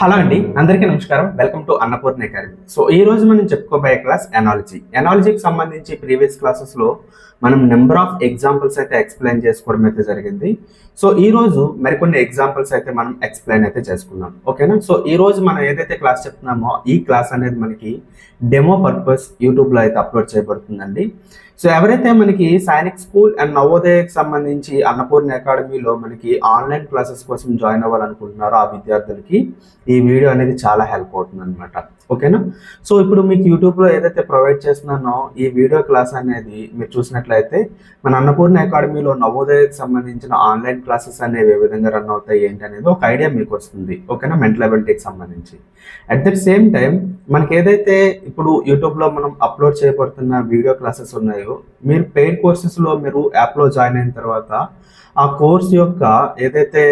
Hello అండి అందరికీ నమస్కారం. Welcome to Annapurna academy so ఈ రోజు మనం చెప్పుకోబోయే క్లాస్ ఎనాలజీ ఎనాలజీకి సంబంధించి ప్రీవియస్ క్లాసెస్లో మనం నెంబర్ ఆఫ్ ఎగ్జాంపుల్స్ అయితే ఎక్స్ప్లెయిన్ చేసుకోవడం అయితే జరిగింది. సో ఈ రోజు మరికొన్ని ఎగ్జాంపుల్స్ అయితే మనం ఎక్స్ప్లెయిన్ అయితే చేసుకున్నాం ఓకేనా సో ఈ రోజు మనం ఏదైతే క్లాస్ చెప్తున్నామో ఈ క్లాస్ అనేది మనకి డెమో పర్పస్ యూట్యూబ్లో అయితే అప్లోడ్ చేయబడుతుందండి. సో ఎవరైతే మనకి సైనిక్ స్కూల్ అండ్ నవోదయకు సంబంధించి అన్నపూర్ణ అకాడమీలో మనకి ఆన్లైన్ క్లాసెస్ కోసం జాయిన్ అవ్వాలనుకుంటున్నారో ఆ విద్యార్థులకి ఈ వీడియో అనేది చాలా హెల్ప్ అవుతుంది అనమాట ఓకేనా? సో ఇప్పుడు మీకు యూట్యూబ్లో ఏదైతే ప్రొవైడ్ చేస్తున్నానో ఈ వీడియో క్లాస్ అనేది మీరు చూసినట్లయితే మన అన్నపూర్ణ అకాడమీలో నవోదయకు సంబంధించిన ఆన్లైన్ క్లాసెస్ అనేవి ఏ విధంగా రన్ అవుతాయి ఏంటి అనేది ఒక ఐడియా మీకు వస్తుంది. ఓకేనా? మెంటల్ అబిలిటీకి సంబంధించి. అట్ ద సేమ్ టైం మనకి ఏదైతే ఇప్పుడు యూట్యూబ్లో మనం అప్లోడ్ చేయబడుతున్న వీడియో క్లాసెస్ ఉన్నాయో మీరు పెయిడ్ కోర్సెస్లో మీరు యాప్లో జాయిన్ అయిన తర్వాత ఆ కోర్స్ యొక్క ఏదైతే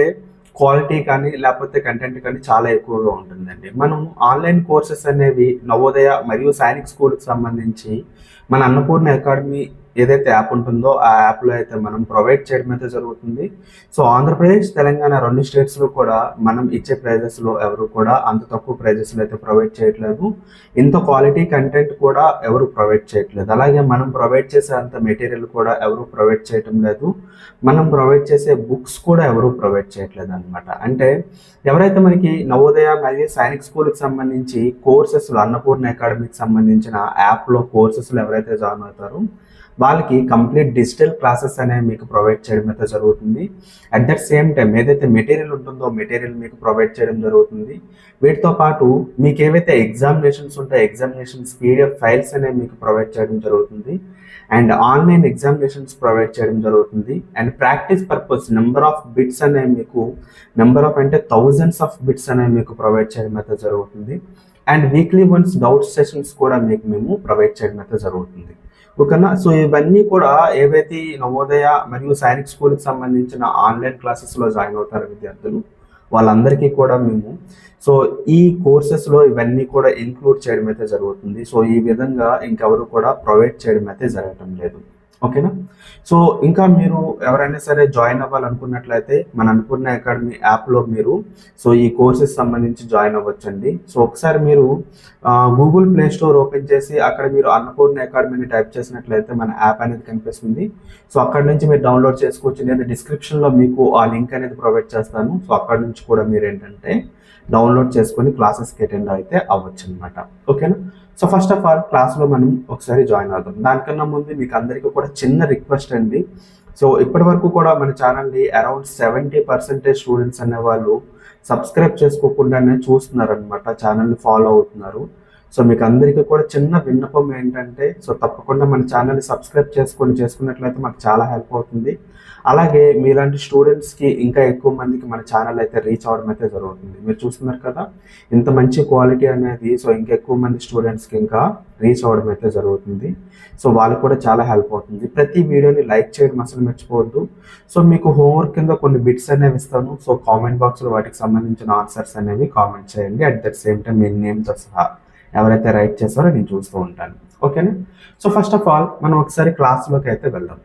క్వాలిటీ కానీ లేకపోతే కంటెంట్ కానీ చాలా ఎక్కువగా ఉంటుందండి. మనం ఆన్లైన్ కోర్సెస్ అనేవి నవోదయ మరియు సైనిక్ స్కూల్కి సంబంధించి మన అన్నపూర్ణ అకాడమీ ఏదైతే యాప్ ఉంటుందో ఆ యాప్లో అయితే మనం ప్రొవైడ్ చేయడం అయితే జరుగుతుంది. సో ఆంధ్రప్రదేశ్ తెలంగాణ రెండు స్టేట్స్లో కూడా మనం ఇచ్చే ప్రైజెస్లో ఎవరు కూడా అంత తక్కువ ప్రైజెస్లో అయితే ప్రొవైడ్ చేయట్లేదు. ఇంత క్వాలిటీ కంటెంట్ కూడా ఎవరు ప్రొవైడ్ చేయట్లేదు. అలాగే మనం ప్రొవైడ్ చేసే అంత మెటీరియల్ కూడా ఎవరు ప్రొవైడ్ చేయటం లేదు. మనం ప్రొవైడ్ చేసే బుక్స్ కూడా ఎవరు ప్రొవైడ్ చేయట్లేదు అనమాట అంటే ఎవరైతే మనకి నవోదయ మరియు సైనిక్ స్కూల్కి సంబంధించి కోర్సెస్లో అన్నపూర్ణ అకాడమీకి సంబంధించిన యాప్లో కోర్సెస్లు ఎవరైతే జాయిన్ అవుతారో వాళ్ళకి కంప్లీట్ డిజిటల్ క్లాసెస్ అనేవి మీకు ప్రొవైడ్ చేయడం అయితే జరుగుతుంది. అట్ దట్ సేమ్ టైం ఏదైతే మెటీరియల్ ఉంటుందో మెటీరియల్ మీకు ప్రొవైడ్ చేయడం జరుగుతుంది. వీటితో పాటు మీకు ఏవైతే ఎగ్జామినేషన్స్ ఉంటాయో ఎగ్జామినేషన్స్ పీడిఎఫ్ ఫైల్స్ అనేవి మీకు ప్రొవైడ్ చేయడం జరుగుతుంది. అండ్ ఆన్లైన్ ఎగ్జామినేషన్స్ ప్రొవైడ్ చేయడం జరుగుతుంది. And practice purpose number of bits అనేవి మీకు నెంబర్ ఆఫ్ అంటే థౌజండ్స్ ఆఫ్ బిట్స్ అనేవి మీకు ప్రొవైడ్ చేయడం అయితే జరుగుతుంది. And weekly once doubt sessions కూడా మీకు మేము ప్రొవైడ్ చేయడం అయితే జరుగుతుంది. ఓకేనా సో ఇవన్నీ కూడా ఏవైతే నవోదయ మరియు సైనిక్ స్కూల్కి సంబంధించిన ఆన్లైన్ క్లాసెస్లో జాయిన్ అవుతారు విద్యార్థులు వాళ్ళందరికీ కూడా మేము సో ఈ కోర్సెస్లో ఇవన్నీ కూడా ఇంక్లూడ్ చేయడం అయితే జరుగుతుంది. సో ఈ విధంగా ఇంకెవరు కూడా ప్రొవైడ్ చేయడం అయితే జరగటం లేదు. ఓకేనా? సో ఇంకా మీరు ఎవరైనా సరే జాయిన్ అవ్వాలనుకున్నట్లయితే మన అనుకున్న అకాడమీ యాప్లో మీరు సో ఈ కోర్సెస్ సంబంధించి జాయిన్ అవ్వచ్చండి. సో ఒకసారి మీరు గూగుల్ ప్లే స్టోర్ ఓపెన్ చేసి అక్కడ మీరు అన్నపూర్ణ అకాడమీని టైప్ చేసినట్లయితే మన యాప్ అనేది కనిపిస్తుంది. సో అక్కడ నుంచి మీరు డౌన్లోడ్ చేసుకోవచ్చు. నేను డిస్క్రిప్షన్లో మీకు ఆ లింక్ అనేది ప్రొవైడ్ చేస్తాను. సో అక్కడ నుంచి కూడా మీరు ఏంటంటే డౌన్లోడ్ చేసుకొని క్లాసెస్కి అటెండ్ అయితే అవ్వచ్చు అనమాట ఓకేనా? సో ఫస్ట్ ఆఫ్ ఆల్ క్లాస్లో మనం ఒకసారి జాయిన్ అవుతాం దానికన్నా ముందు మీకు అందరికీ కూడా చిన్న రిక్వెస్ట్ అండి. సో ఇప్పటి వరకు కూడా మన ఛానల్ని అరౌండ్ సెవెంటీ పర్సెంటేజ్ స్టూడెంట్స్ అనేవాళ్ళు సబ్స్క్రైబ్ చేసుకోకుండానే చూస్తున్నారనమాట ఛానల్ని ఫాలో అవుతున్నారు. సో మీకు అందరికీ కూడా చిన్న విన్నపం ఏంటంటే సో తప్పకుండా మన ఛానల్ని సబ్స్క్రైబ్ చేసుకొని చేసుకున్నట్లయితే మాకు చాలా హెల్ప్ అవుతుంది. అలాగే మీలాంటి స్టూడెంట్స్కి ఇంకా ఎక్కువ మందికి మన ఛానల్ అయితే రీచ్ అవ్వడం అయితే జరుగుతుంది. మీరు చూస్తున్నారు కదా ఇంత మంచి క్వాలిటీ అనేది సో ఇంకా ఎక్కువ మంది స్టూడెంట్స్కి ఇంకా రీచ్ అవ్వడం అయితే జరుగుతుంది. సో వాళ్ళకి కూడా చాలా హెల్ప్ అవుతుంది. ప్రతి వీడియోని లైక్ చేయడం అసలు మర్చిపోవద్దు. సో మీకు హోంవర్క్ కింద కొన్ని బిట్స్ అనేవి ఇస్తాను. సో కామెంట్ బాక్స్లో వాటికి సంబంధించిన ఆన్సర్స్ అనేవి కామెంట్ చేయండి. అట్ దట్ సేమ్ టైం మీ నేమ్తో సహా. ఎవరైతే రైట్ చేస్తారో నేను చూస్తూ ఉంటాను. ఓకేనా సో ఫస్ట్ ఆఫ్ ఆల్ మనం ఒకసారి క్లాస్లోకి అయితే వెళ్దాం.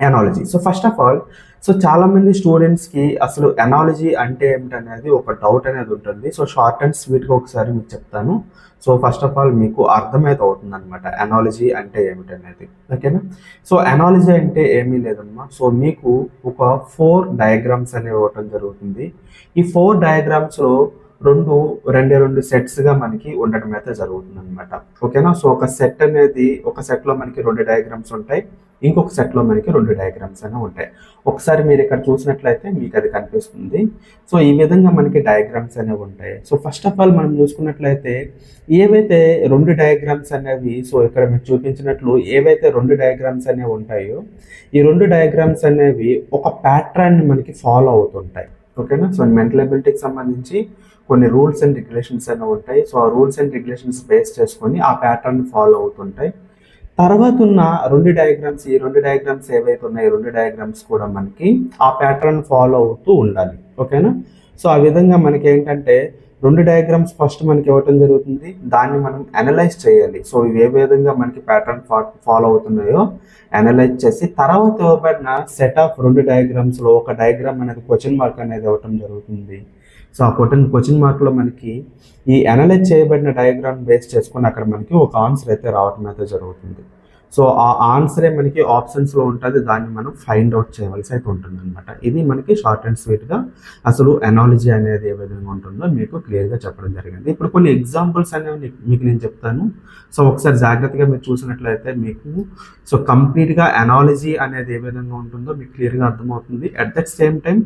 Analogy so first of all so చాలామంది స్టూడెంట్స్కి అసలు ఎనాలజీ అంటే ఏమిటనేది ఒక డౌట్ అనేది ఉంటుంది. సో షార్ట్ అండ్ స్వీట్గా ఒకసారి మీకు చెప్తాను. సో ఫస్ట్ ఆఫ్ ఆల్ మీకు అర్థమైతే అవుతుంది అనమాట ఎనాలజీ అంటే ఏమిటనేది. ఓకేనా సో ఎనాలజీ అంటే ఏమీ లేదమ్మా. సో మీకు ఒక ఫోర్ డయాగ్రామ్స్ అనేవి ఇవ్వటం జరుగుతుంది. ఈ ఫోర్ డయాగ్రామ్స్లో రెండు రెండే రెండు సెట్స్గా మనకి ఉండటం అయితే జరుగుతుంది అనమాట ఓకేనా? సో ఒక సెట్ అనేది ఒక సెట్లో మనకి రెండు డయాగ్రామ్స్ ఉంటాయి. ఇంకొక సెట్లో మనకి రెండు డయాగ్రామ్స్ అనేవి ఉంటాయి. ఒకసారి మీరు ఇక్కడ చూసినట్లయితే మీకు అది కనిపిస్తుంది. సో ఈ విధంగా మనకి డయాగ్రామ్స్ అనేవి ఉంటాయి. సో ఫస్ట్ ఆఫ్ ఆల్ మనం చూసుకున్నట్లయితే ఏవైతే రెండు డయాగ్రామ్స్ అనేవి సో ఇక్కడ మీకు చూపించినట్లు ఏవైతే రెండు డయాగ్రామ్స్ అనేవి ఉంటాయో ఈ రెండు డయాగ్రామ్స్ అనేవి ఒక ప్యాట్రాన్ని మనకి ఫాలో అవుతుంటాయి. ఓకేనా? సో మెంటల్ ఎబిలిటీకి సంబంధించి కొన్ని రూల్స్ అండ్ రెగ్యులేషన్స్ అనేవి ఉంటాయి. సో ఆ రూల్స్ అండ్ రెగ్యులేషన్స్ బేస్ చేసుకొని ఆ ప్యాటర్న్ ఫాలో అవుతుంటాయి. తర్వాత ఉన్న రెండు డయాగ్రామ్స్ ఈ రెండు డయాగ్రామ్స్ ఏవైతే ఉన్నాయో రెండు డయాగ్రామ్స్ కూడా మనకి ఆ ప్యాటర్న్ ఫాలో అవుతూ ఉండాలి. ఓకేనా? సో ఆ విధంగా మనకి ఏంటంటే రెండు డయాగ్రామ్స్ ఫస్ట్ మనకి ఇవ్వటం జరుగుతుంది. దాన్ని మనం అనలైజ్ చేయాలి. సో ఇవి ఏ విధంగా మనకి ప్యాటర్న్ ఫాలో అవుతున్నాయో అనలైజ్ చేసి తర్వాత ఇవ్వబడిన సెట్ ఆఫ్ రెండు డయాగ్రామ్స్లో ఒక డయాగ్రామ్ అనేది క్వశ్చన్ మార్క్ అనేది ఇవ్వటం జరుగుతుంది. సో ఆ క్వశ్చన్ క్వశ్చన్ మార్క్లో మనకి ఈ అనలైజ్ చేయబడిన డయాగ్రామ్ బేస్ చేసుకొని అక్కడ మనకి ఒక ఆన్సర్ అయితే రావటం అయితే జరుగుతుంది. సో ఆ ఆన్సరే మనకి ఆప్షన్స్లో ఉంటుంది దాన్ని మనం ఫైండ్ అవుట్ చేయవలసి అయితే ఉంటుంది అనమాట ఇది మనకి షార్ట్ అండ్ స్వీట్గా అసలు ఎనాలజీ అనేది ఏ విధంగా ఉంటుందో మీకు క్లియర్గా చెప్పడం జరిగింది. ఇప్పుడు కొన్ని ఎగ్జాంపుల్స్ అనేవి మీకు నేను చెప్తాను. సో ఒకసారి జాగ్రత్తగా మీరు చూసినట్లయితే మీకు సో కంప్లీట్గా ఎనాలజీ అనేది ఏ విధంగా ఉంటుందో మీకు క్లియర్గా అర్థమవుతుంది. అట్ దట్ సేమ్ టైం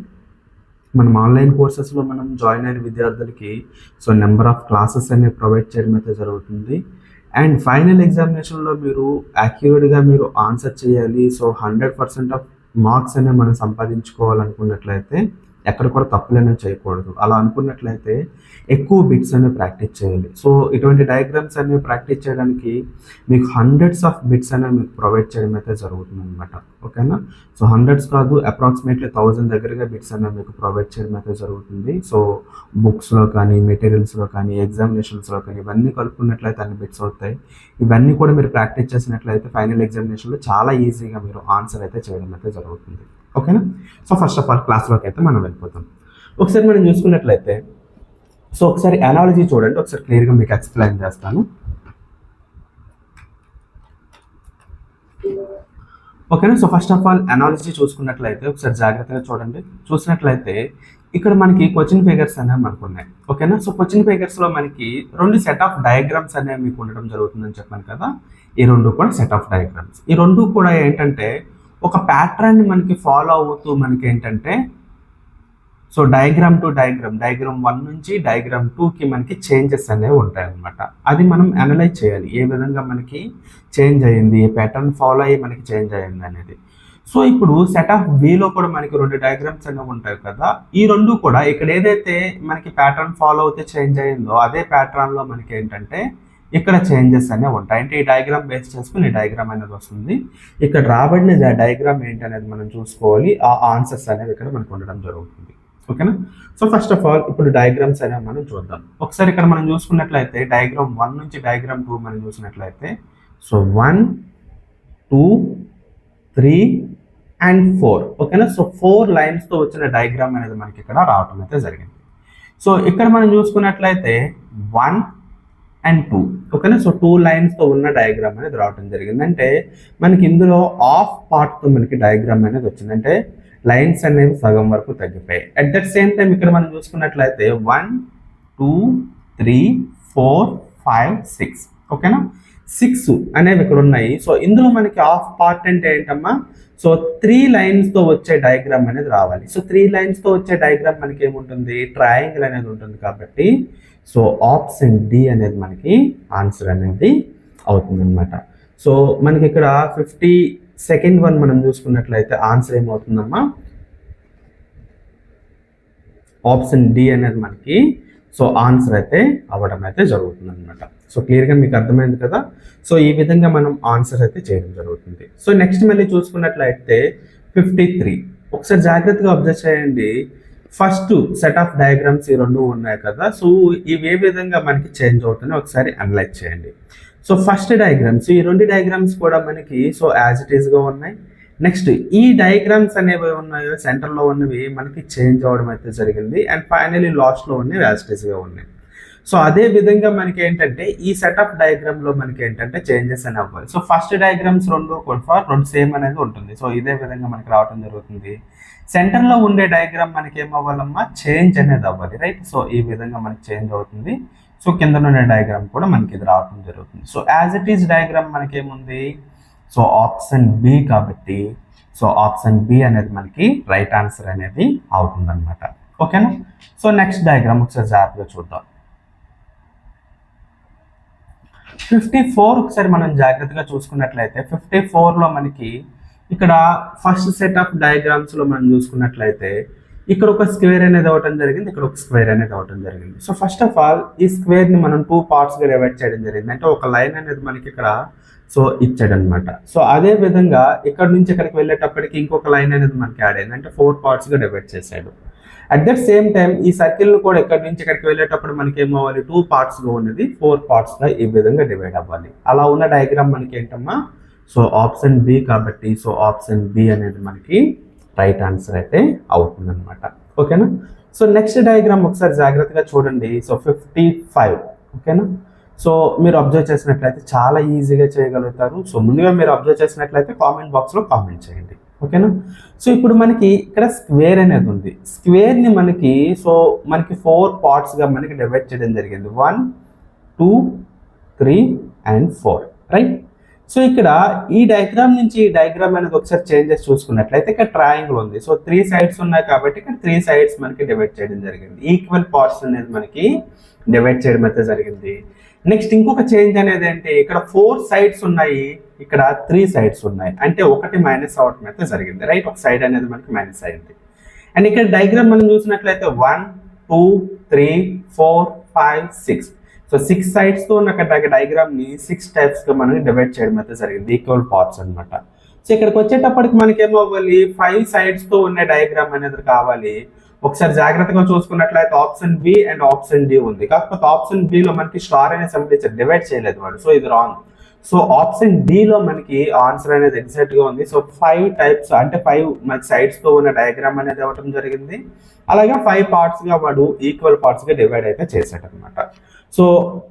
మనం ఆన్లైన్ కోర్సెస్లో మనం జాయిన్ అయిన విద్యార్థులకి సో నెంబర్ ఆఫ్ క్లాసెస్ అనేవి ప్రొవైడ్ చేయడం అయితే జరుగుతుంది. అండ్ ఫైనల్ ఎగ్జామినేషన్లో మీరు యాక్యురేట్గా మీరు ఆన్సర్ చేయాలి. So hundred percent of marks అనేవి మనం సంపాదించుకోవాలనుకున్నట్లయితే ఎక్కడ కూడా తప్పులను చేయకూడదు. అలా అనుకున్నట్లయితే ఎక్కువ బిట్స్ అనేవి ప్రాక్టీస్ చేయాలి సో ఇటువంటి డయాగ్రామ్స్ అనేవి ప్రాక్టీస్ చేయడానికి మీకు హండ్రెడ్స్ ఆఫ్ బిట్స్ అనేవి మీకు ప్రొవైడ్ చేయడం అయితే జరుగుతుంది అనమాట ఓకేనా సో హండ్రెడ్స్ కాదు అప్రాక్సిమేట్లీ థౌజండ్ దగ్గరగా బిట్స్ అనేవి మీకు ప్రొవైడ్ చేయడం అయితే జరుగుతుంది. సో బుక్స్లో కానీ మెటీరియల్స్లో కానీ ఎగ్జామినేషన్స్లో కానీ ఇవన్నీ కలుపుకున్నట్లయితే అన్ని బిట్స్ అవుతాయి. ఇవన్నీ కూడా మీరు ప్రాక్టీస్ చేసినట్లయితే ఫైనల్ ఎగ్జామినేషన్లో చాలా ఈజీగా మీరు ఆన్సర్ అయితే చేయడం అయితే జరుగుతుంది. ఓకేనా సో ఫస్ట్ ఆఫ్ ఆల్ క్లాస్లోకి అయితే మనం వెళ్ళిపోతాం. ఒకసారి మనం చూసుకున్నట్లయితే సో ఒకసారి అనాలజీ చూడండి ఒకసారి క్లియర్గా మీకు ఎక్స్ప్లెయిన్ చేస్తాను. ఓకేనా so first of all analogy చూసుకున్నట్లయితే ఒకసారి జాగ్రత్తగా చూడండి. చూసినట్లయితే ఇక్కడ మనకి క్వశ్చన్ ఫిగర్స్ అనేవి మనకు ఉన్నాయి. ఓకేనా సో క్వశ్చన్ ఫిగర్స్లో మనకి రెండు సెట్ ఆఫ్ డయాగ్రామ్స్ అనేవి మీకు ఉండడం జరుగుతుందని చెప్పాను కదా. ఈ రెండు కూడా సెట్ ఆఫ్ డయాగ్రామ్స్ ఈ రెండు కూడా ఏంటంటే ఒక ప్యాటర్న్ మనకి ఫాలో అవుతూ మనకి ఏంటంటే so diagram to diagram diagram one నుంచి డయాగ్రామ్ టూకి మనకి చేంజెస్ అనేవి ఉంటాయి అన్నమాట అది మనం అనలైజ్ చేయాలి. ఏ విధంగా మనకి చేంజ్ అయ్యింది ఏ ప్యాటర్న్ ఫాలో అయ్యి మనకి చేంజ్ అయ్యింది అనేది. సో ఇప్పుడు సెట్ ఆఫ్లో కూడా మనకి రెండు డయాగ్రామ్స్ అనేవి ఉంటాయి కదా ఈ రెండు కూడా ఇక్కడ ఏదైతే మనకి ప్యాటర్న్ ఫాలో అయితే చేంజ్ అయ్యిందో అదే ప్యాటర్న్లో మనకి ఏంటంటే ఇక్కడ చేంజెస్ అనేవి ఉంటాయి. అంటే ఈ డయాగ్రామ్ బేస్ చేసుకుని ఈ డయాగ్రామ్ అనేది వస్తుంది. ఇక్కడ రాబడిన డయాగ్రామ్ ఏంటి అనేది మనం చూసుకోవాలి. ఆ ఆన్సర్స్ అనేవి ఇక్కడ మనకు ఉండడం జరుగుతుంది. ఓకేనా? సో ఫస్ట్ ఆఫ్ ఆల్ ఇప్పుడు డయాగ్రామ్స్ అనేవి మనం చూద్దాం. ఒకసారి ఇక్కడ మనం చూసుకున్నట్లయితే డయాగ్రామ్ వన్ నుంచి డయాగ్రామ్ టూ మనం చూసినట్లయితే so one two three and four ఓకేనా? సో ఫోర్ లైన్స్తో వచ్చిన డయాగ్రామ్ అనేది మనకి ఇక్కడ రావటం అయితే జరిగింది. సో ఇక్కడ మనం చూసుకున్నట్లయితే వన్ అండ్ టూ ఓకేనా సో టూ లైన్స్తో ఉన్న డయాగ్రామ్ అనేది రావడం జరిగింది. అంటే మనకి ఇందులో ఆఫ్ పార్ట్తో మనకి డయాగ్రామ్ అనేది వచ్చింది. అంటే లైన్స్ అనేవి సగం వరకు తగ్గిపోయాయి. అట్ దట్ సేమ్ టైం ఇక్కడ మనం చూసుకున్నట్లయితే one two three four five six ఓకేనా సిక్స్ అనేవి ఇక్కడ ఉన్నాయి. సో ఇందులో మనకి ఆఫ్ పార్ట్ అంటే ఏంటమ్మా? సో త్రీ లైన్స్తో వచ్చే డయాగ్రామ్ అనేది రావాలి. సో త్రీ లైన్స్తో వచ్చే డయాగ్రామ్ మనకి ఏముంటుంది? ట్రయాంగిల్ అనేది ఉంటుంది కాబట్టి సో ఆప్షన్ డి అనేది మనకి ఆన్సర్ అనేది అవుతుంది అనమాట సో మనకి ఇక్కడ ఫిఫ్టీ సెకండ్ వన్ మనం చూసుకున్నట్లయితే ఆన్సర్ ఏమవుతుందమ్మా? ఆప్షన్ డి అనేది మనకి సో ఆన్సర్ అయితే అవ్వడం అయితే జరుగుతుంది అనమాట సో క్లియర్గా మీకు అర్థమైంది కదా? సో ఈ విధంగా మనం ఆన్సర్ అయితే చేయడం జరుగుతుంది. సో నెక్స్ట్ మళ్ళీ చూసుకున్నట్లయితే ఫిఫ్టీ త్రీ. ఒకసారి జాగ్రత్తగా అబ్జర్వ్ చేయండి. ఫస్ట్ సెట్ ఆఫ్ డయాగ్రామ్స్ ఈ రెండు ఉన్నాయి కదా. సో ఇవి ఏ విధంగా మనకి చేంజ్ అవుతున్నాయి ఒకసారి అనలైజ్ చేయండి. సో ఫస్ట్ డయాగ్రామ్స్ ఈ రెండు డయాగ్రామ్స్ కూడా మనకి సో యాజ్ ఇట్ ఈస్గా ఉన్నాయి. నెక్స్ట్ ఈ డయాగ్రామ్స్ అనేవి ఉన్నాయో సెంటర్లో ఉన్నవి మనకి చేంజ్ అవడం అయితే జరిగింది. అండ్ ఫైనలీ లాస్ట్లో ఉన్నవి యాజ్ ఇట్ ఈస్గా ఉన్నాయి. సో అదే విధంగా మనకి ఏంటంటే ఈ సెటప్ డయాగ్రామ్లో మనకి ఏంటంటే చేంజెస్ అని అవ్వాలి. సో ఫస్ట్ డయాగ్రామ్స్ రెండు ఫర్ రెండు సేమ్ అనేది ఉంటుంది. సో ఇదే విధంగా మనకి రావడం జరుగుతుంది. సెంటర్లో ఉండే డయాగ్రామ్ మనకి ఏమవ్వాలమ్మా చేంజ్ అనేది అవ్వాలి రైట్ సో ఈ విధంగా మనకి చేంజ్ అవుతుంది. సో కింద ఉండే డయాగ్రామ్ కూడా మనకి ఇది రావడం జరుగుతుంది. So as it is diagram మనకి ఏముంది సో ఆప్షన్ బి కాబట్టి సో ఆప్షన్ బి అనేది మనకి రైట్ ఆన్సర్ అనేది అవుతుంది అనమాట ఓకేనా సో నెక్స్ట్ డయాగ్రామ్ ఒకసారి జాగ్రత్తగా చూద్దాం. ఫిఫ్టీ ఫోర్ ఒకసారి మనం జాగ్రత్తగా చూసుకున్నట్లయితే ఫిఫ్టీ ఫోర్లో మనకి ఇక్కడ ఫస్ట్ సెట్ ఆఫ్ డయాగ్రామ్స్లో మనం చూసుకున్నట్లయితే ఇక్కడ ఒక స్క్వేర్ అనేది అవ్వటం జరిగింది ఇక్కడ ఒక స్క్వేర్ అనేది అవ్వటం జరిగింది. సో ఫస్ట్ ఆఫ్ ఆల్ ఈ స్క్వేర్ని మనం టూ పార్ట్స్గా డివైడ్ చేయడం జరిగింది. అంటే ఒక లైన్ అనేది మనకి ఇక్కడ సో ఇచ్చాడనమాట సో అదే విధంగా ఇక్కడ నుంచి ఇక్కడికి వెళ్ళేటప్పటికి ఇంకొక లైన్ అనేది మనకి యాడ్ అయింది. అంటే ఫోర్ పార్ట్స్గా డివైడ్ చేశాడు. అట్ దట్ సేమ్ టైం ఈ సర్కిల్ కూడా ఎక్కడి నుంచి ఇక్కడికి వెళ్ళేటప్పుడు మనకి ఏమవ్వాలి టూ పార్ట్స్లో ఉన్నది. ఫోర్ పార్ట్స్గా ఈ విధంగా డివైడ్ అవ్వాలి. అలా ఉన్న డయాగ్రామ్ మనకి ఏంటమ్మా సో ఆప్షన్ బి కాబట్టి సో ఆప్షన్ బి అనేది మనకి రైట్ ఆన్సర్ అయితే అవుతుంది అనమాట ఓకేనా సో నెక్స్ట్ డయాగ్రామ్ ఒకసారి జాగ్రత్తగా చూడండి. సో ఫిఫ్టీ ఫైవ్ ఓకేనా సో మీరు అబ్జర్వ్ చేసినట్లయితే చాలా ఈజీగా చేయగలుగుతారు. సో ముందుగా మీరు అబ్జర్వ్ చేసినట్లయితే కామెంట్ బాక్స్లో కామెంట్ చేయండి. ఓకేనా? సో ఇప్పుడు మనకి ఇక్కడ స్క్వేర్ అనేది ఉంది. స్క్వేర్ని మనకి సో మనకి ఫోర్ పార్ట్స్గా మనకి డివైడ్ చేయడం జరిగింది. One two three and four. Right? So ఇక్కడ ఈ డయాగ్రామ్ నుంచి ఈ డయాగ్రామ్ అనేది ఒకసారి చేంజెస్ చూసుకున్నట్లయితే ఇక్కడ ట్రయాంగిల్ ఉంది. సో త్రీ సైడ్స్ ఉన్నాయి కాబట్టి ఇక్కడ త్రీ సైడ్స్ మనకి డివైడ్ చేయడం జరిగింది. ఈక్వల్ పార్ట్స్ అనేది మనకి డివైడ్ చేయడం అయితే జరిగింది. నెక్స్ట్ ఇంకొక చేంజ్ అనేది ఏంటి? ఇక్కడ ఫోర్ సైడ్స్ ఉన్నాయి. ఇక్కడ త్రీ సైడ్స్ ఉన్నాయి. అంటే ఒకటి మైనస్ అవటం అయితే జరిగింది. రైట్ ఒక సైడ్ అనేది మనకి మైనస్ అయింది. అండ్ ఇక్కడ డయాగ్రామ్ మనం చూసినట్లయితే one two three four five six so six సైడ్స్తో ఉన్న అక్కడ డయాగ్రామ్ని సిక్స్ టైప్స్గా మనకి డివైడ్ చేయడం అయితే జరిగింది. ఈక్వల్ పార్ట్స్ అన్నమాట. సో ఇక్కడికి వచ్చేటప్పటికి మనకి ఏమవ్వాలి ఫైవ్ సైడ్స్తో ఉన్న డయాగ్రామ్ అనేది కావాలి. ఒకసారి జాగ్రత్తగా చూసుకున్నట్లయితే option B and option D ఉంది. కాకపోతే ఆప్షన్ బి లో మనకి స్టార్ అనే సంబంధించి డివైడ్ చేయలేదు వాడు. సో ఇది రాంగ్ సో ఆప్షన్ డిలో మనకి ఆన్సర్ అనేది ఎగ్జాక్ట్గా ఉంది. సో ఫైవ్ టైప్స్ అంటే ఫైవ్ మనకి సైడ్స్తో ఉన్న డయాగ్రామ్ అనేది అవ్వటం జరిగింది. అలాగే ఫైవ్ పార్ట్స్గా వాడు ఈక్వల్ పార్ట్స్గా డివైడ్ అయితే చేశాడు అనమాట సో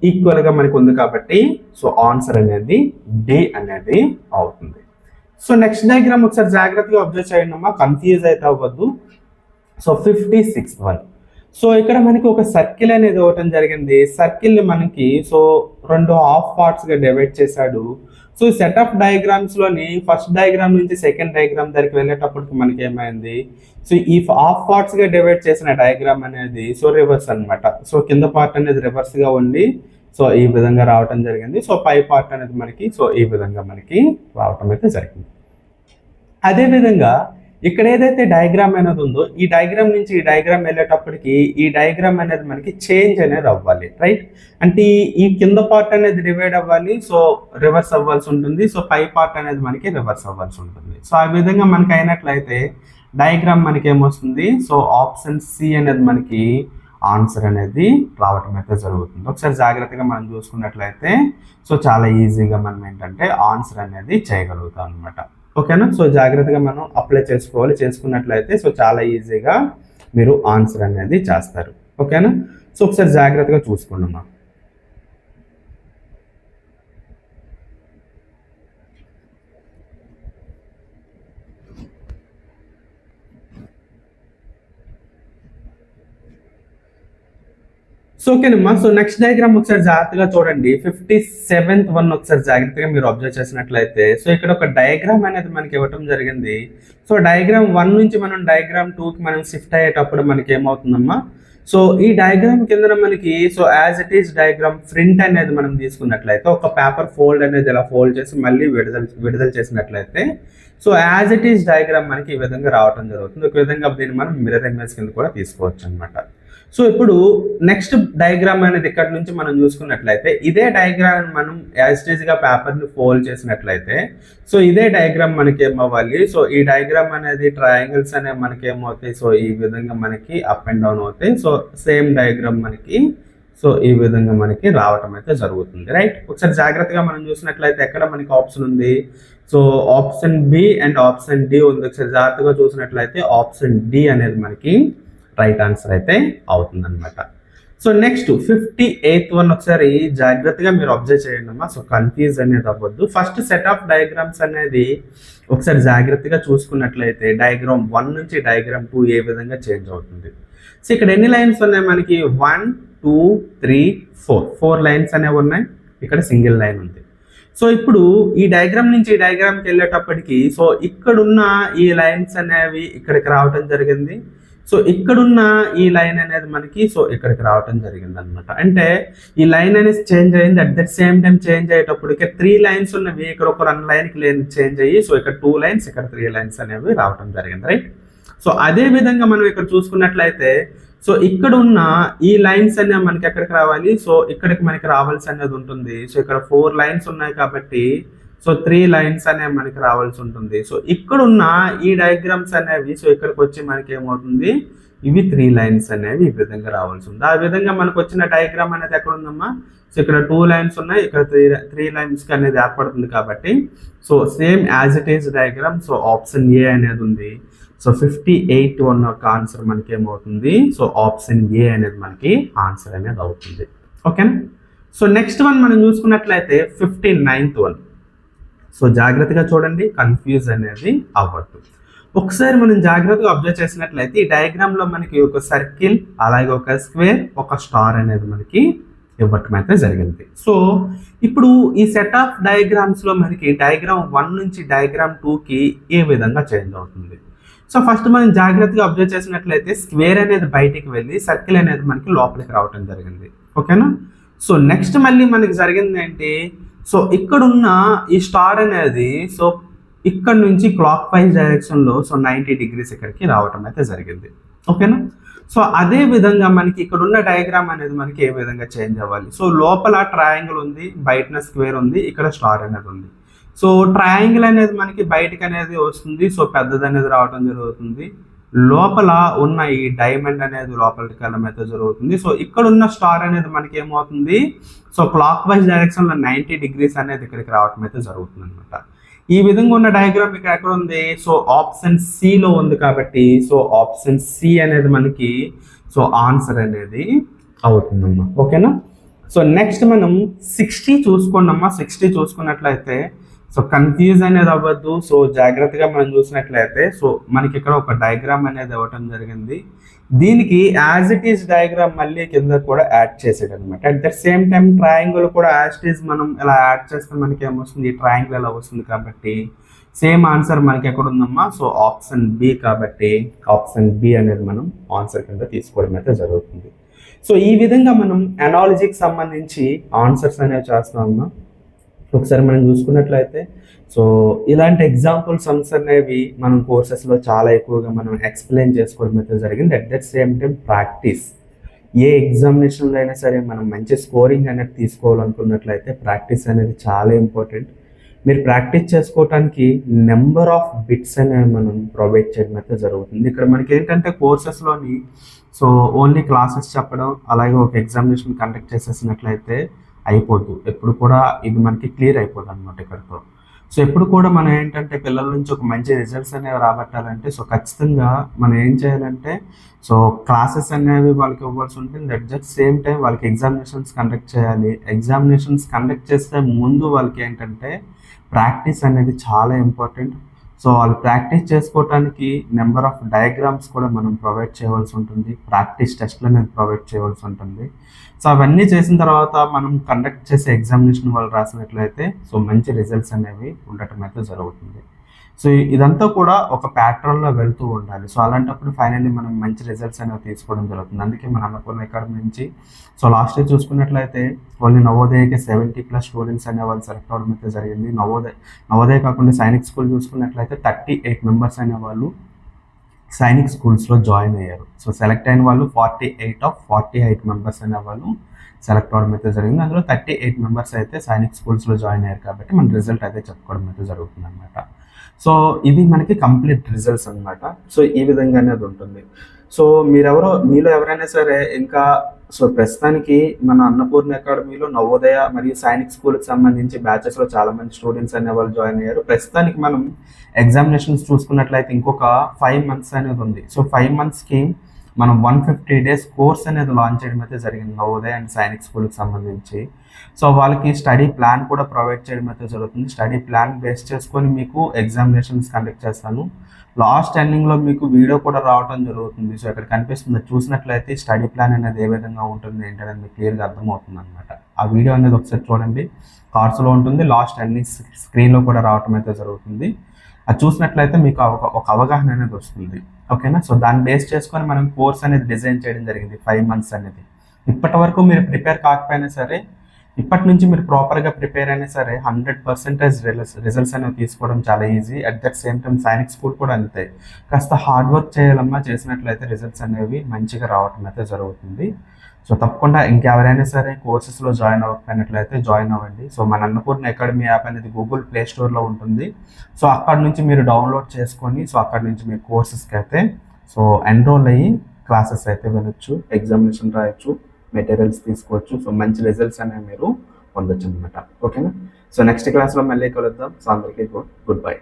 ఈక్వల్గా మనకి ఉంది కాబట్టి సో ఆన్సర్ అనేది డి అనేది అవుతుంది. సో నెక్స్ట్ డయాగ్రామ్ ఒకసారి జాగ్రత్తగా అబ్జర్వ్ చేయండి అమ్మా కన్ఫ్యూజ్ అయితే అవ్వద్దు. So fifty six one so ఇక్కడ మనకి ఒక సర్కిల్ అనేది ఇవ్వటం జరిగింది. సర్కిల్ని మనకి సో రెండు హాఫ్ పార్ట్స్గా డివైడ్ చేశాడు. సో సెట్ ఆఫ్ డయాగ్రామ్స్లోని ఫస్ట్ డయాగ్రామ్ నుంచి సెకండ్ డయాగ్రామ్ దగ్గరికి వెళ్ళేటప్పటికి మనకి ఏమైంది? సో ఈ హాఫ్ పార్ట్స్గా డివైడ్ చేసిన డయాగ్రామ్ అనేది సో రివర్స్ అన్నమాట. సో కింద పార్ట్ అనేది రివర్స్గా ఉండి సో ఈ విధంగా రావటం జరిగింది. సో పై పార్ట్ అనేది మనకి సో ఈ విధంగా మనకి రావటం అయితే జరిగింది. అదే విధంగా ఇక్కడ ఏదైతే డయాగ్రామ్ అనేది ఉందో ఈ డయాగ్రామ్ నుంచి ఈ డయాగ్రామ్ వెళ్ళేటప్పటికి ఈ డయాగ్రామ్ అనేది మనకి చేంజ్ అనేది అవ్వాలి రైట్ అంటే ఈ- కింద పార్ట్ అనేది డివైడ్ అవ్వాలి సో రివర్స్ అవ్వాల్సి ఉంటుంది సో పై పార్ట్ అనేది మనకి రివర్స్ అవ్వాల్సి ఉంటుంది. సో ఆ విధంగా మనకి అయినట్లయితే డయాగ్రామ్ మనకి ఏమొస్తుంది? సో ఆప్షన్ సి అనేది మనకి ఆన్సర్ అనేది రావటం అయితే జరుగుతుంది. ఒకసారి జాగ్రత్తగా మనం చూసుకున్నట్లయితే సో చాలా ఈజీగా మనం ఏంటంటే ఆన్సర్ అనేది చేయగలుగుతాం అనమాట ఓకేనా? సో జాగ్రత్తగా మనం అప్లై చేసుకోవాలి. చేసుకున్నట్లయితే సో చాలా ఈజీగా మీరు ఆన్సర్ అనేది చేస్తారు. ఓకేనా? సో ఒకసారి జాగ్రత్తగా చూసుకున్నామా సో ఓకేనమ్మా సో నెక్స్ట్ డయాగ్రామ్ ఒకసారి జాగ్రత్తగా చూడండి. ఫిఫ్టీ సెవెంత్ వన్ ఒకసారి జాగ్రత్తగా మీరు అబ్జర్వ్ చేసినట్లయితే సో ఇక్కడ ఒక డయాగ్రామ్ అనేది మనకి ఇవ్వటం జరిగింది. సో డయాగ్రామ్ వన్ నుంచి మనం డయాగ్రామ్ టూకి మనం షిఫ్ట్ అయ్యేటప్పుడు మనకి ఏమవుతుందమ్మా? సో ఈ డయాగ్రామ్ కింద మనకి so as it is diagram print అనేది మనం తీసుకున్నట్లయితే ఒక పేపర్ ఫోల్డ్ అనేది ఇలా ఫోల్డ్ చేసి మళ్ళీ విడుదల విడుదల చేసినట్లయితే so as it is diagram మనకి ఈ విధంగా రావడం జరుగుతుంది. ఒక విధంగా దీన్ని మనం మిర్రర్ ఇమేజ్ కింద కూడా తీసుకోవచ్చు అనమాట సో ఇప్పుడు నెక్స్ట్ డయాగ్రామ్ అనేది ఇక్కడ నుంచి మనం చూసుకున్నట్లయితే ఇదే డయాగ్రామ్ మనం యాజ్ పేపర్ని ఫోల్డ్ చేసినట్లయితే సో ఇదే డయాగ్రామ్ మనకి ఏమవ్వాలి సో ఈ డయాగ్రామ్ అనేది ట్రయాంగిల్స్ అనేవి మనకి ఏమవుతాయి సో ఈ విధంగా మనకి అప్ అండ్ డౌన్ అవుతాయి. సో సేమ్ డయాగ్రామ్ మనకి సో ఈ విధంగా మనకి రావటం అయితే జరుగుతుంది రైట్ ఒకసారి జాగ్రత్తగా మనం చూసినట్లయితే ఎక్కడ మనకి ఆప్షన్ ఉంది? So option B and option D ఉంది. ఒకసారి జాగ్రత్తగా చూసినట్లయితే ఆప్షన్ డి అనేది మనకి రైట్ ఆన్సర్ అయితే అవుతుందన్నమాట. So next fifty eighth one ఒకసారి జాగ్రత్తగా మీరు అబ్జర్వ్ చేయండి అమ్మా. సో కన్ఫ్యూజ్ అనేది అవ్వద్దు. ఫస్ట్ సెట్ ఆఫ్ డయాగ్రామ్స్ అనేది ఒకసారి జాగ్రత్తగా చూసుకున్నట్లయితే డయాగ్రామ్ వన్ నుంచి డయాగ్రామ్ టూ ఏ విధంగా చేంజ్ అవుతుంది. సో ఇక్కడ ఎన్ని లైన్స్ ఉన్నాయి మనకి? One two three four four lines అనేవి ఉన్నాయి. ఇక్కడ సింగిల్ లైన్ ఉంది. సో ఇప్పుడు ఈ డయాగ్రామ్ నుంచి ఈ డయాగ్రామ్కి వెళ్ళేటప్పటికి సో ఇక్కడున్న ఈ లైన్స్ అనేవి ఇక్కడికి రావటం జరిగింది. సో ఇక్కడున్న ఈ లైన్ అనేది మనకి సో ఇక్కడికి రావటం జరిగింది అనమాట అంటే ఈ లైన్ అనేది చేంజ్ అయింది. At that same time change అయ్యేటప్పటికే three lines ఉన్నవి. ఇక్కడ ఒక రన్ లైన్కి లేని చేంజ్ అయ్యి సో ఇక్కడ టూ లైన్స్ ఇక్కడ త్రీ లైన్స్ అనేవి రావటం జరిగింది. రైట్ సో అదే విధంగా మనం ఇక్కడ చూసుకున్నట్లయితే సో ఇక్కడ ఉన్న ఈ లైన్స్ అనేవి మనకి ఎక్కడికి రావాలి? సో ఇక్కడికి మనకి రావాల్సి అనేది ఉంటుంది. సో ఇక్కడ ఫోర్ లైన్స్ ఉన్నాయి కాబట్టి సో త్రీ లైన్స్ అనేవి మనకి రావాల్సి ఉంటుంది. సో ఇక్కడున్న ఈ డయాగ్రామ్స్ అనేవి సో ఇక్కడికి వచ్చి మనకి ఏమవుతుంది ఇవి త్రీ లైన్స్ అనేవి ఈ విధంగా రావాల్సి ఉంది ఆ విధంగా మనకు వచ్చిన డయాగ్రామ్ అనేది ఎక్కడ ఉందమ్మా సో ఇక్కడ టూ లైన్స్ ఉన్నాయి. ఇక్కడ త్రీ త్రీ లైన్స్కి అనేది ఏర్పడుతుంది కాబట్టి. So same as it is diagram so option A అనేది ఉంది. సో ఫిఫ్టీ ఎయిట్ వన్ యొక్క ఆన్సర్ మనకి ఏమవుతుంది సో ఆప్షన్ ఏ అనేది మనకి ఆన్సర్ అనేది అవుతుంది. ఓకేనా సో నెక్స్ట్ వన్ మనం చూసుకున్నట్లయితే ఫిఫ్టీ నైన్త్ వన్ సో జాగ్రత్తగా చూడండి కన్ఫ్యూజ్ అనేది అవ్వద్దు. ఒకసారి మనం జాగ్రత్తగా అబ్జర్వ్ చేసినట్లయితే ఈ డయాగ్రామ్లో మనకి ఒక సర్కిల్ అలాగే ఒక స్క్వేర్ ఒక స్టార్ అనేది మనకి ఇవ్వటం అయితే జరిగింది. సో ఇప్పుడు ఈ సెట్ ఆఫ్ డయాగ్రామ్స్లో మనకి డయాగ్రామ్ వన్ నుంచి డయాగ్రామ్ టూకి ఏ విధంగా చేంజ్ అవుతుంది? సో ఫస్ట్ మనం జాగ్రత్తగా అబ్జర్వ్ చేసినట్లయితే స్క్వేర్ అనేది బయటికి వెళ్ళి సర్కిల్ అనేది మనకి లోపలికి రావటం జరిగింది. ఓకేనా? సో నెక్స్ట్ మళ్ళీ మనకి జరిగింది ఏంటి? సో ఇక్కడున్న ఈ స్టార్ అనేది సో ఇక్కడ నుంచి క్లాక్ వైజ్ డైరెక్షన్లో సో నైంటీ డిగ్రీస్ ఇక్కడికి రావటం అయితే జరిగింది. ఓకేనా? సో అదే విధంగా మనకి ఇక్కడ ఉన్న డయాగ్రామ్ అనేది మనకి ఏ విధంగా చేంజ్ అవ్వాలి? సో లోపల ట్రయాంగిల్ ఉంది బయటన స్క్వేర్ ఉంది ఇక్కడ స్టార్ అనేది ఉంది. సో ట్రయాంగిల్ అనేది మనకి బయటకు అనేది వస్తుంది సో పెద్దది అనేది రావడం జరుగుతుంది. లోపల ఉన్న ఈ డైమండ్ అనేది లోపలికి వెళ్ళడం అయితే జరుగుతుంది. సో ఇక్కడ ఉన్న స్టార్ అనేది మనకి ఏమవుతుంది సో క్లాక్ వైజ్ డైరెక్షన్లో నైంటీ డిగ్రీస్ అనేది ఇక్కడికి రావడం అయితే జరుగుతుంది అనమాట ఈ విధంగా ఉన్న డయాగ్రామ్ ఇక్కడ ఎక్కడ ఉంది? సో ఆప్షన్ సిలో ఉంది కాబట్టి సో ఆప్షన్ సి అనేది మనకి సో ఆన్సర్ అనేది అవుతుందమ్మా. ఓకేనా? సో నెక్స్ట్ మనం సిక్స్టీ చూసుకోండమ్మా సిక్స్టీ చూసుకున్నట్లయితే సో కన్ఫ్యూజ్ అనేది అవ్వద్దు. సో జాగ్రత్తగా మనం చూసినట్లయితే సో మనకి ఇక్కడ ఒక డయాగ్రామ్ అనేది ఇవ్వటం జరిగింది. దీనికి యాజ్ ఇట్ ఈస్ డయాగ్రామ్ మళ్ళీ కింద కూడా యాడ్ చేసేది అనమాట at the same time triangle కూడా యాజ్ ఇట్ ఈస్ మనం ఇలా యాడ్ చేస్తే మనకి ఏమొస్తుంది? ట్రయాంగిల్ ఎలా వస్తుంది కాబట్టి సేమ్ ఆన్సర్ మనకి ఎక్కడ ఉందమ్మా సో ఆప్షన్ బి కాబట్టి ఆప్షన్ బి అనేది మనం ఆన్సర్ కింద తీసుకోవడం అయితే జరుగుతుంది. సో ఈ విధంగా మనం అనాలజీకి సంబంధించి ఆన్సర్స్ అనేవి చేస్తున్నామమ్మా. ఒకసారి మనం చూసుకున్నట్లయితే సో ఇలాంటి ఎగ్జాంపుల్ సమ్స్ అనేవి మనం కోర్సెస్లో చాలా ఎక్కువగా మనం ఎక్స్ప్లెయిన్ చేసుకోవడం అయితే జరిగింది. At that same time practice ఏ ఎగ్జామినేషన్లో అయినా సరే మనం మంచి స్కోరింగ్ అనేది తీసుకోవాలనుకున్నట్లయితే ప్రాక్టీస్ అనేది చాలా ఇంపార్టెంట్ మీరు ప్రాక్టీస్ చేసుకోవటానికి నెంబర్ ఆఫ్ బిట్స్ అనేవి మనం ప్రొవైడ్ చేయడం అయితే జరుగుతుంది. ఇక్కడ మనకి ఏంటంటే కోర్సెస్లోని సో ఓన్లీ క్లాసెస్ చెప్పడం అలాగే ఒక ఎగ్జామినేషన్ కండక్ట్ చేసేసినట్లయితే అయిపోద్దు ఎప్పుడు కూడా ఇది మనకి క్లియర్ అయిపోదు అనమాట ఇక్కడితో. సో ఎప్పుడు కూడా మనం ఏంటంటే పిల్లల నుంచి ఒక మంచి రిజల్ట్స్ అనేవి రాబట్టాలంటే సో ఖచ్చితంగా మనం ఏం చేయాలంటే సో క్లాసెస్ అనేవి వాళ్ళకి ఇవ్వాల్సి ఉంటుంది. అట్ ద సేమ్ టైం వాళ్ళకి ఎగ్జామినేషన్స్ కండక్ట్ చేయాలి. ఎగ్జామినేషన్స్ కండక్ట్ చేస్తే ముందు వాళ్ళకి ఏంటంటే ప్రాక్టీస్ అనేది చాలా ఇంపార్టెంట్ సో వాళ్ళు ప్రాక్టీస్ చేసుకోవటానికి నెంబర్ ఆఫ్ డయాగ్రామ్స్ కూడా మనం ప్రొవైడ్ చేయవలసి ఉంటుంది. ప్రాక్టీస్ టెస్ట్లు అనేది ప్రొవైడ్ చేయవలసి ఉంటుంది. సో అవన్నీ చేసిన తర్వాత మనం కండక్ట్ చేసే ఎగ్జామినేషన్ వాళ్ళు రాసినట్లయితే సో మంచి రిజల్ట్స్ అనేవి ఉండటం అయితే జరుగుతుంది. సో ఇదంతా కూడా ఒక ప్యాటర్న్లో వెళ్తూ ఉండాలి. సో అలాంటప్పుడు ఫైనల్లీ మనం మంచి రిజల్ట్స్ అనేవి తీసుకోవడం జరుగుతుంది. అందుకే మన అన్నపూర్ణ అకాడమీ నుంచి సో లాస్ట్ ఇయర్ చూసుకున్నట్లయితే ఓన్లీ నవోదయకి సెవెంటీ ప్లస్ స్టూడెంట్స్ అనే వాళ్ళు సెలెక్ట్ అవ్వడం అయితే జరిగింది. నవోదయ నవోదయ కాకుండా సైనిక్ స్కూల్ చూసుకున్నట్లయితే థర్టీ ఎయిట్ మెంబర్స్ అనే వాళ్ళు సైనిక్ స్కూల్స్లో జాయిన్ అయ్యారు. సో సెలెక్ట్ అయిన వాళ్ళు forty eight of forty eight members అనే వాళ్ళు సెలెక్ట్ అవ్వడం అయితే జరిగింది. అందులో థర్టీ ఎయిట్ మెంబర్స్ అయితే సైనిక్ స్కూల్స్లో జాయిన్ అయ్యారు కాబట్టి మన రిజల్ట్ అయితే చెప్పుకోవడం అయితే జరుగుతుంది అనమాట సో ఇది మనకి కంప్లీట్ రిజల్ట్స్ అనమాట సో ఈ విధంగా అనేది ఉంటుంది. సో మీరెవరో మీలో ఎవరైనా సరే ఇంకా సో ప్రస్తుతానికి మన అన్నపూర్ణ అకాడమీలో నవోదయ మరియు సైనిక్ స్కూల్కి సంబంధించి బ్యాచెస్లో చాలా మంది స్టూడెంట్స్ అనే వాళ్ళు జాయిన్ అయ్యారు. ప్రస్తుతానికి మనం ఎగ్జామినేషన్స్ చూసుకున్నట్లయితే ఇంకొక ఫైవ్ మంత్స్ అనేది ఉంది. సో ఫైవ్ మంత్స్కి మనం వన్ ఫిఫ్టీ డేస్ కోర్స్ అనేది లాంచ్ చేయడం అయితే జరిగింది. నవోదయ అండ్ సైనిక్ స్కూల్కి సంబంధించి. సో వాళ్ళకి స్టడీ ప్లాన్ కూడా ప్రొవైడ్ చేయడం అయితే జరుగుతుంది. స్టడీ ప్లాన్ బేస్ చేసుకొని మీకు ఎగ్జామినేషన్స్ కండక్ట్ చేస్తాను. లాస్ట్ ఎండింగ్లో మీకు వీడియో కూడా రావడం జరుగుతుంది. సో ఇక్కడ కనిపిస్తుంది చూసినట్లయితే స్టడీ ప్లాన్ అనేది ఏ విధంగా ఉంటుంది ఏంటనేది మీకు క్లియర్గా అర్థమవుతుంది అనమాట ఆ వీడియో అనేది ఒకసారి చూడండి. కార్డ్స్లో ఉంటుంది. లాస్ట్ ఎండింగ్ స్క్రీన్లో కూడా రావడం అయితే జరుగుతుంది. అది చూసినట్లయితే మీకు ఒక అవగాహన అనేది వస్తుంది. ఓకేనా? సో దాన్ని బేస్ చేసుకొని మనం కోర్స్ అనేది డిజైన్ చేయడం జరిగింది ఫైవ్ మంత్స్ అనేది. ఇప్పటి వరకు మీరు ప్రిపేర్ కాకపోయినా సరే ఇప్పటి నుంచి మీరు ప్రాపర్గా ప్రిపేర్ అయినా సరే హండ్రెడ్ పర్సెంటేజ్ రిజల్ట్స్ అనేవి తీసుకోవడం చాలా easy at that same time Sainik school కూడా అంతే. కాస్త హార్డ్ వర్క్ చేయాలమ్మా చేసినట్లయితే రిజల్ట్స్ అనేవి మంచిగా రావటం అయితే జరుగుతుంది. సో తప్పకుండా ఇంకెవరైనా సరే కోర్సెస్లో జాయిన్ అవ్వకపోయినట్లయితే జాయిన్ అవ్వండి. సో మన అన్నపూర్ణ అకాడమీ యాప్ అనేది గూగుల్ ప్లే స్టోర్లో ఉంటుంది. సో అక్కడ నుంచి మీరు డౌన్లోడ్ చేసుకొని సో అక్కడ నుంచి మీ కోర్సెస్కి అయితే సో ఎన్రోల్ అయ్యి క్లాసెస్ అయితే వినొచ్చు ఎగ్జామినేషన్ రాయొచ్చు మెటీరియల్స్ తీసుకోవచ్చు. సో మంచి రిజల్ట్స్ అనేవి మీరు పొందొచ్చు అనమాట ఓకేనా? సో నెక్స్ట్ క్లాస్లో మళ్ళీ కలుద్దాం. సో అందరికీ గుడ్ బై.